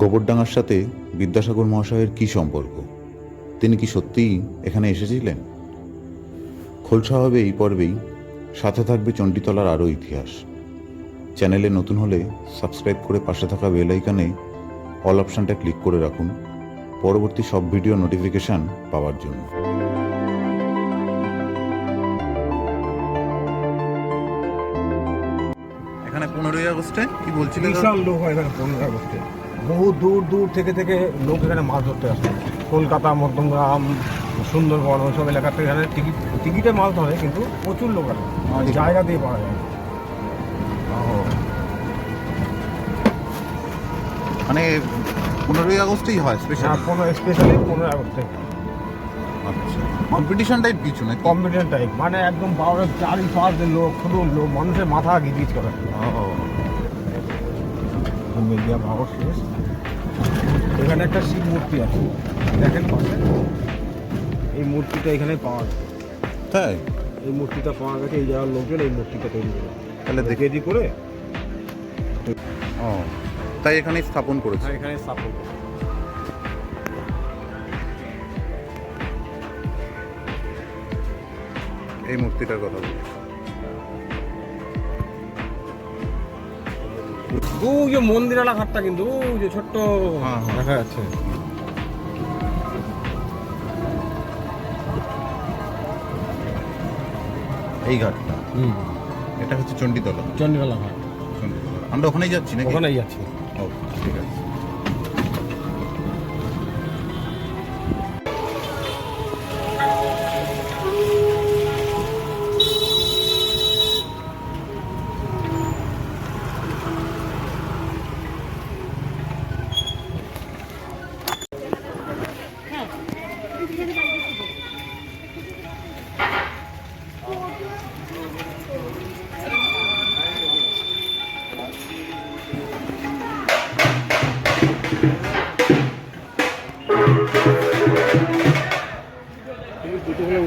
গোবরডাঙ্গার সাথে বিদ্যাসাগর মহাশয়ের কী সম্পর্ক? তিনি কি সত্যিই এখানে এসেছিলেন? খোলসা হবে এই পর্বেই সাথে থাকবে চণ্ডীতলার আরও ইতিহাস। চ্যানেলে নতুন হলে সাবস্ক্রাইব করে পাশে থাকা বেল আইকনে অল অপশানটা ক্লিক করে রাখুন। পরবর্তী সব ভিডিও নোটিফিকেশান পাওয়ার জন্য। এখানে পনেরোই আগস্টে কি বলছিলেন বিশাল লোক হয় এখানে পনেরো আগস্টে। বহু দূর দূর থেকে থেকে লোক এখানে মাছ ধরতে আসে। কলকাতা মধ্যমগ্রাম সুন্দরবন ওইসব এলাকা থেকে এখানে টিকিট টিকিটে মাছ ধরে কিন্তু প্রচুর লোক আসে। আর জায়গা দিয়ে পাওয়া যায় মানে পনেরোই আগস্টেই হয় স্পেশাল হ্যাঁ পনেরো স্পেশালি পনেরোই আগস্টে। আচ্ছা। কম্পিটিশন টাইপ কিছু নাকি? কম্পিটিশন টাইপ মানে একদম পাওয়ারের চারিপাশ দিয়ে লোক শুধু লোক মানুষের মাথা গিজ করে। ও মিডিয়া পাওয়ার শেষ। এখানে একটা শিব মূর্তি আছে। দেখেন পাশে। এই মূর্তিটা এখানে পাওয়া যায়। তাই? এই মূর্তিটা পাওয়া গেছে এই জায়গার লোকজন এই মূর্তিটা তৈরি করে। তাহলে দেখে কেজি করে ও তাই এখানে স্থাপন করেছে। এখানে স্থাপন করে। এই মূর্তিটার কথা বলছি। ওই যে মন্দিরালা ঘাটটা কিন্তু ওই যে ছোট্ট হ্যাঁ, হ্যাঁ। দেখা যাচ্ছে। এই ঘাটটা? হুম। এটা হচ্ছে চণ্ডীতলা। চণ্ডীতলা ঘাট। চণ্ডীতলা। আমরা ওখানেই যাচ্ছি না ওখানেই যাচ্ছি। ও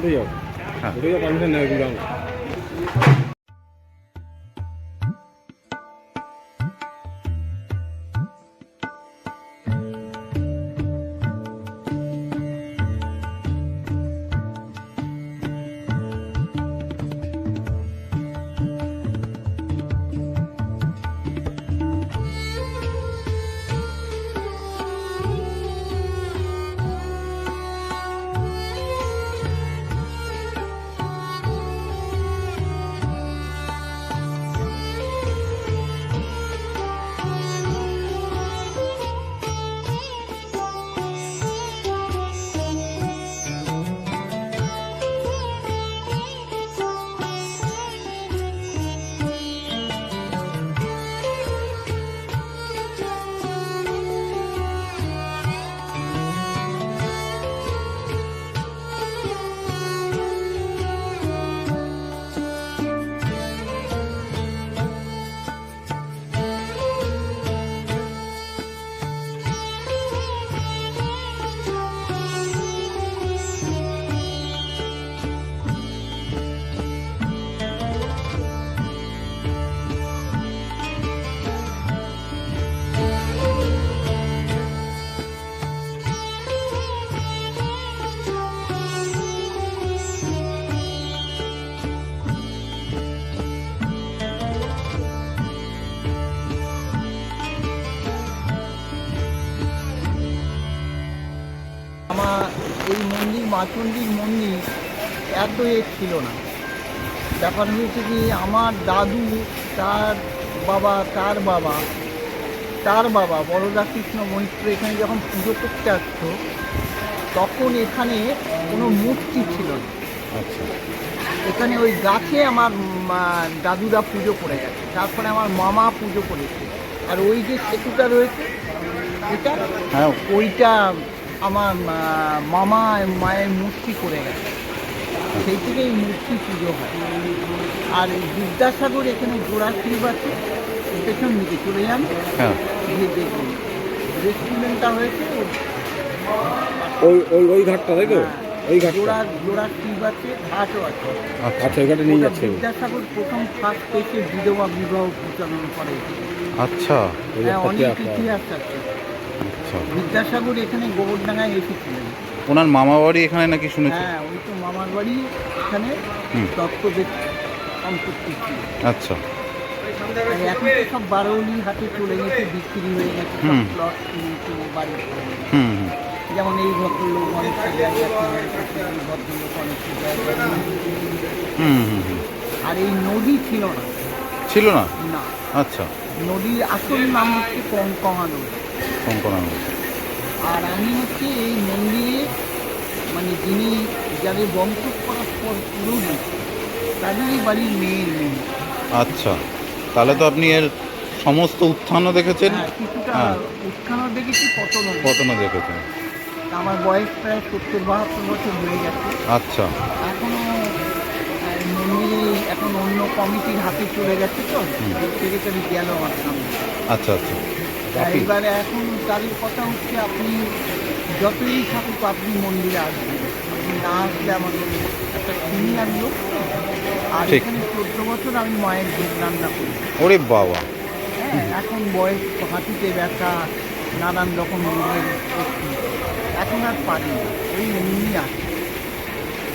যাও হ্যাঁ। উঠে যাও পারমিশন নেই এই মন্দির মাচন্ডির মন্দির এত এ ছিল না। ব্যাপার হয়েছে কি আমার দাদু তার বাবা তার বাবা তার বাবা বড়দা কৃষ্ণ মৈত্র এখানে যখন পুজো করতে আসতো তখন এখানে কোনো মূর্তি ছিল না। আচ্ছা। এখানে ওই গাছে আমার দাদুরা পুজো করে গেছে তারপরে আমার মামা পুজো করেছে। আর ওই যে সেতুটা রয়েছে এটা হ্যাঁ। ওইটা আমার মামা মায়ের মূর্তি করে গেছে। সেই থেকেই মূর্তি পুজো হয়। আর এই বিদ্যাসাগর এখানে জোড়া শিব আছে পেছন দিকে চলে যান। হ্যাঁ। গিয়ে দেখুন। রেস্টুরেন্টটা হয়েছে ওই ওই ওই ঘাটটা তাই তো? ওই ঘাটটা। জোড়া জোড়া শিব আছে ঘাটও আছে। আচ্ছা ওই ঘাটে নিয়ে যাচ্ছে। বিদ্যাসাগর প্রথম ফার্স্ট এসে বিধবা বিবাহ প্রচলন করে আচ্ছা হ্যাঁ অনেক ইতিহাস আছে। আচ্ছা। বিদ্যাসাগর এখানে গোবরডাঙ্গায় এসেছিলেন। ওনার মামা বাড়ি এখানে নাকি শুনেছি? হ্যাঁ ওই তো মামার বাড়ি এখানে। দত্তদের সম্পত্তি ছিল। আচ্ছা। এখন তো সব বারৌলি হাতে চলে গেছে বিক্রি হয়ে গেছে সব। প্লট বাড়ি হুম হুম। যেমন এই ভদ্রলোক অনেকটা জায়গা এই ভদ্রলোক অনেকটা জায়গা আর এই নদী ছিল না? ছিল না? না। আচ্ছা। নদীর আসল নাম হচ্ছে কঙ্কমা নদী কঙ্কনা আর আমি হচ্ছে এই মন্দিরে মানে যিনি যাদের বংশ পরস্পর পুরোনো তাদেরই বাড়ির মেয়ের মেয়ে। আচ্ছা তাহলে তো আপনি এর সমস্ত উত্থানও দেখেছেন। হ্যাঁ, হ্যাঁ। উত্থানও দেখেছি পতনও পতনও দেখেছেন। আমার বয়স প্রায় সত্তর বাহাত্তর বছর হয়ে গেছে। আচ্ছা। এখনও মন্দিরে এখন অন্য কমিটির হাতে চলে গেছে তো সেক্রেটারি গেল আমার সামনে। আচ্ছা আচ্ছা। এবারে এখন তাদের কথা হচ্ছে আপনি যতই থাকুক আপনি মন্দিরে আসবেন। আপনি না আসলে আমাদের একটা সিনিয়র লোক আর। এখানে চোদ্দ বছর আমি মায়ের ভোগ রান্না করি। ওরে বাবা। হ্যাঁ এখন বয়স হাঁটুতে ব্যথা নানান রকম রোগের এখন আর পারি না। ওই এমনি আছে।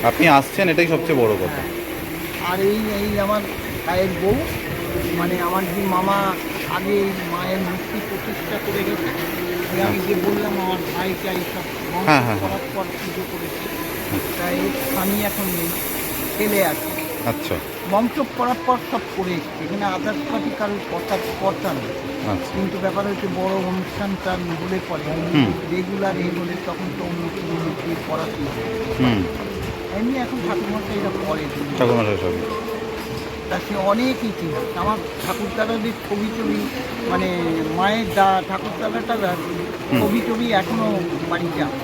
আপনি আসছেন এটাই সবচেয়ে বড় কথা। হ্যাঁ। আর এই এই আমার ভাইয়ের বউ মানে আমার যে মামা আগে মায়ের মূর্তি প্রতিষ্ঠা করে গেছে। আমি যে বললাম আমার ভাইটা এইসব হ্যাঁ, হ্যাঁ, হ্যাঁ। করার পর পুজো করেছে। তাই আমি এখন নেই ছেলে আছে। আচ্ছা। বংশ করার পর সব করে এসছে। এখানে আদার্স পার্টি কারোর কথা কথা নেই। আচ্ছা। কিন্তু ব্যাপার হচ্ছে বড় অনুষ্ঠান টান হলে পরে রেগুলার এই হলে তখন তো পড়াশোনা হুম। এমনি এখন সব। তা সে অনেক ইতিহাস। আমার ঠাকুরদাদাদের ছবি টবি মানে মায়ের দা ঠাকুরদাদাটা ছবি টবি এখনও বাড়িতে আছে।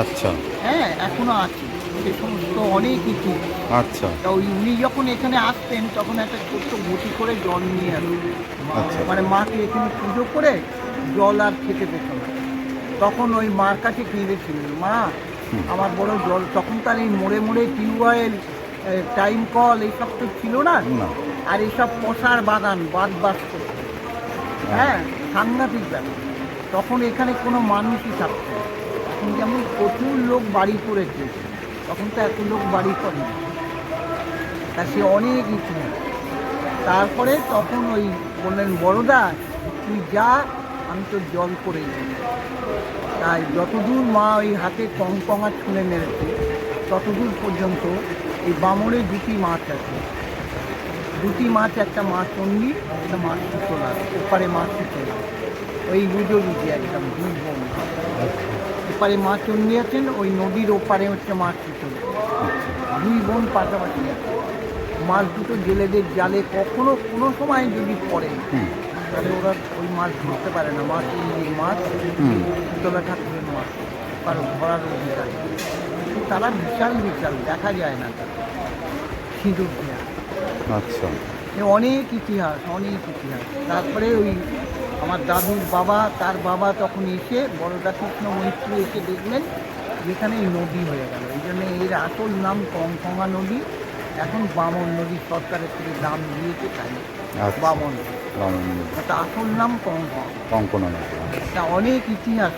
আচ্ছা। হ্যাঁ এখনও আছে। সে সমস্ত অনেক ইতিহাস। আচ্ছা। তা ওই উনি যখন এখানে আসতেন তখন একটা ছোট্ট ঘটি করে জল নিয়ে আসতেন। আচ্ছা। মানে মাকে এখানে পুজো করে জল আর খেতে পেত না। তখন ওই মার কাছে কেঁদেছিলেন মা আমার বড় জল। তখন তার এই মোড়ে মোড়ে টিউবওয়েল টাইম কল এইসব তো ছিল না। আর এইসব পশার বাগান বাদ বাস করতো হ্যাঁ সাংঘাতিক ব্যাপার। তখন এখানে কোনো মানুষই থাকতো। এখন যেমন প্রচুর লোক বাড়ি করেছে তখন তো এত লোক বাড়ি করে তা সে অনেক ইতিহাস তারপরে তখন ওই বললেন বড়দা তুই যা আমি তো জল করে তাই যতদূর মা ওই হাতে কঙ্কঙা ছুঁড়ে মেরেছে ততদূর পর্যন্ত এই বামরে দুটি মাছ আছে। দুটি মাছ একটা মাছ চন্ডি একটা মাছ সুতলা ওপারে মাছ সুতলা ওই রুজো রুজি একদম দুই বোন এপারে মাছ চন্ডি আছেন ওই নদীর ওপারে হচ্ছে মাছ সুতলা দুই বোন পাশাপাশি আছে। মাছ দুটো জেলেদের জালে কখনো কোনো সময় যদি পড়ে তাহলে ওরা ওই মাছ ধরতে পারে না। মাছ মাছ। সুতলা ঠাকুরের মাছ। কারণ ধরার অধিকার। তারা বিশাল বিশাল দেখা যায় না সিঁদুর দেওয়া আচ্ছা। অনেক ইতিহাস অনেক ইতিহাস। তারপরে ওই আমার দাদুর বাবা তার বাবা তখন এসে বড়দা কৃষ্ণ মৈত্রী এসে দেখলেন যেখানে এই নদী হয়ে গেল। এই জন্য এর আসল নাম কঙ্কমা নদী। এখন বামন নদী সরকারের থেকে নাম দিয়েছে তাই। আচ্ছা। বামন। একটা আসল নাম কঙ্কনা। নদী। তা অনেক ইতিহাস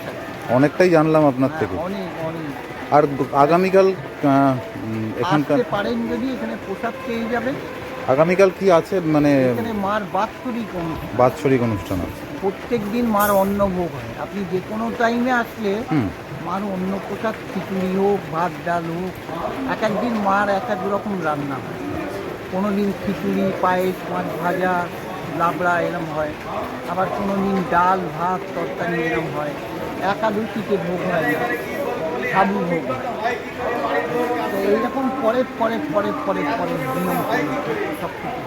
অনেকটাই জানলাম আপনার হ্যাঁ, থেকে। অনেক অনেক। আর আগামীকাল এখানকার পারেন যদি এখানে প্রসাদ পেয়ে যাবেন। আগামীকাল কি আছে? মানে এখানে মার বাৎসরিক বাৎসরিক অনুষ্ঠান আছে। প্রত্যেক দিন মার অন্নভোগ হয়। আপনি যে কোনো টাইমে আসলে মার অন্য প্রসাদ খিচুড়ি হোক ভাত ডাল হোক এক একদিন মার এক এক রকম রান্না হয়। কোনো দিন খিচুড়ি পায়েস মাছ ভাজা লাবড়া এরম হয়। আবার কোনো দিন ডাল ভাত তরকারি এরম হয়। একাদশীতে ভোগ হয় সাবু ভোগ তো এইরকম পরে পরে পরে পরে পরে নিয়ম সব কিছু।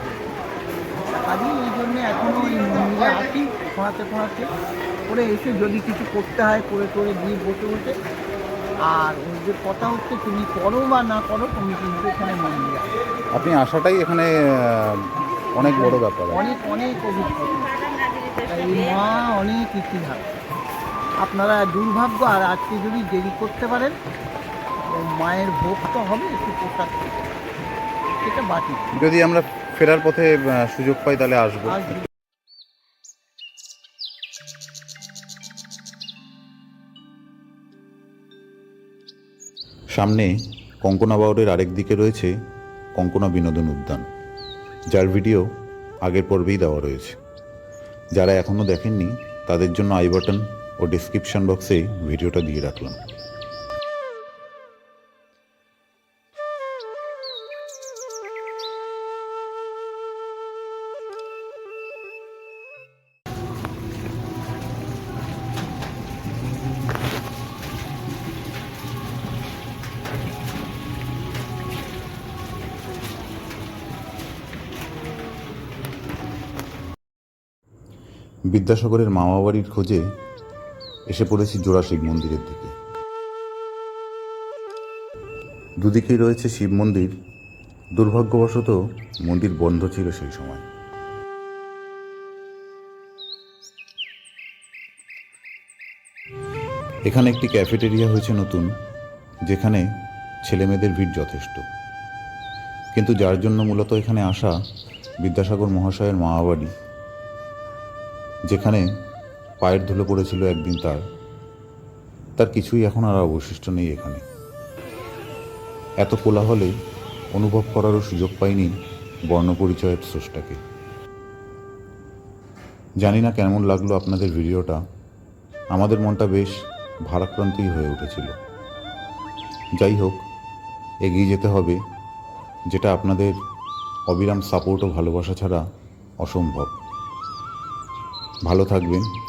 কাজেই এই জন্যে এখনও এই মন্দিরে আসি খোঁড়াতে খোঁড়াতে করে এসে যদি কিছু করতে হয় করে করে দিয়ে বসে বসে। আর যে কথা হচ্ছে তুমি করো বা না করো তুমি কিন্তু এখানে মন্দিরে। আপনি আসাটাই এখানে অনেক বড় ব্যাপার। অনেক অনেক অভিজ্ঞতা। এই মা অনেক ইতিহাস। আপনারা দুর্ভাগ্য আর আজকে যদি দেরি করতে পারেন মায়ের ভোগ তো হবে একটু প্রসাদ সেটা বাকি। যদি আমরা ফেরার পথে সুযোগ পাই তাহলে আসব। সামনে কঙ্কনা বাউরের আরেক দিকে রয়েছে কঙ্কনা বিনোদন উদ্যান। যার ভিডিও আগের পর্বেই দেওয়া রয়েছে। যারা এখনও দেখেননি তাদের জন্য আই বাটন ও ডিসক্রিপশন বক্সে ভিডিওটা দিয়ে রাখলাম। বিদ্যাসাগরের মামা বাড়ির খোঁজে এসে পড়েছি জোড়া শিব মন্দিরের দিকে। দুদিকেই রয়েছে শিব মন্দির। দুর্ভাগ্যবশত মন্দির বন্ধ ছিল সেই সময়। এখানে একটি ক্যাফেটেরিয়া হয়েছে নতুন, যেখানে ছেলেমেয়েদের ভিড় যথেষ্ট। কিন্তু যার জন্য মূলত এখানে আসা বিদ্যাসাগর মহাশয়ের মা মামাবাড়ি, যেখানে পায়ের ধুলো পড়েছিল একদিন তার। তার কিছুই এখন আর অবশিষ্ট নেই এখানে। এত কোলাহলে অনুভব করারও সুযোগ পাইনি বর্ণপরিচয়ের স্রষ্টাকে। জানি না কেমন লাগল আপনাদের ভিডিওটা। আমাদের মনটা বেশ ভারাক্রান্তই হয়ে উঠেছিল। যাই হোক, এগিয়ে যেতে হবে, যেটা আপনাদের অবিরাম সাপোর্ট ও ভালোবাসা ছাড়া অসম্ভব। ভালো থাকবেন।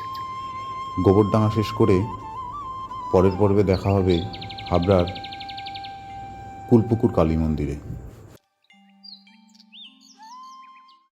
গোবরডাঙা শেষ করে পরের পর্বে দেখা হবে হাবড়ার কুলপুকুর কালী মন্দিরে।